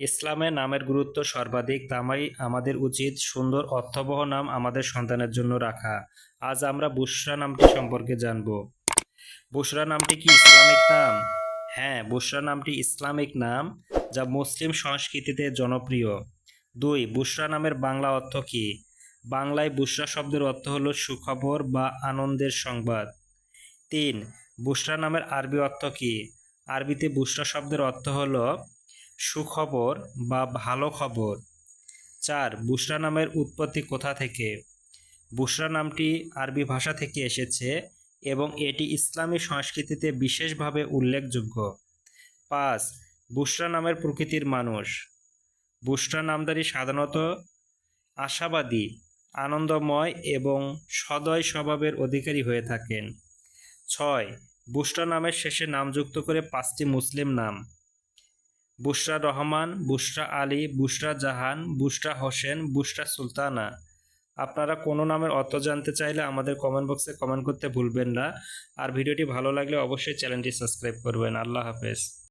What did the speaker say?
ইসলামে নামের গুরুত্ব সর্বাধিক, তামাই আমাদের উচিত সুন্দর অর্থবহ নাম আমাদের সন্তানের জন্য রাখা। আজ আমরা বুসরা নামটি সম্পর্কে জানব। বুসরা নামটি কি ইসলামিক নাম? হ্যাঁ বুসরা নামটি ইসলামিক নাম যা মুসলিম সংস্কৃতিতে জনপ্রিয়। দুই, বুসরা নামের বাংলা অর্থ কি? বাংলায় বুসরা শব্দের অর্থ হলো সুখবর বা আনন্দের সংবাদ। তিন, বুসরা নামের আরবি অর্থ কি? আরবিতে বুসরা শব্দের অর্থ হলো সুখবর বা ভালো খবর। চার, বুসরা নামের উৎপত্তি কোথা থেকে? বুসরা নামটি আরবি ভাষা থেকে এসেছে এবং এটি ইসলামী সংস্কৃতিতে বিশেষভাবে উল্লেখযোগ্য। পাঁচ, বুসরা নামের প্রকৃতির মানুষ। বুশরা নামদারি সাধারণত আশাবাদী, আনন্দময় এবং সদয় স্বভাবের অধিকারী হয়ে থাকেন। ছয় বুশরা নামের শেষে নাম যুক্ত করে পাঁচটি মুসলিম নাম। বুশরা রহমান, বুশরা আলী, বুশরা জাহান, বুশরা হোসেন, বুশরা সুলতানা। আপনারা কোনো নামের অর্থ জানতে চাইলে আমাদের কমেন্ট বক্সে কমেন্ট করতে ভুলবেন না। আর ভিডিওটি ভালো লাগলে অবশ্যই চ্যানেলটি সাবস্ক্রাইব করবেন। আল্লাহ হাফেজ।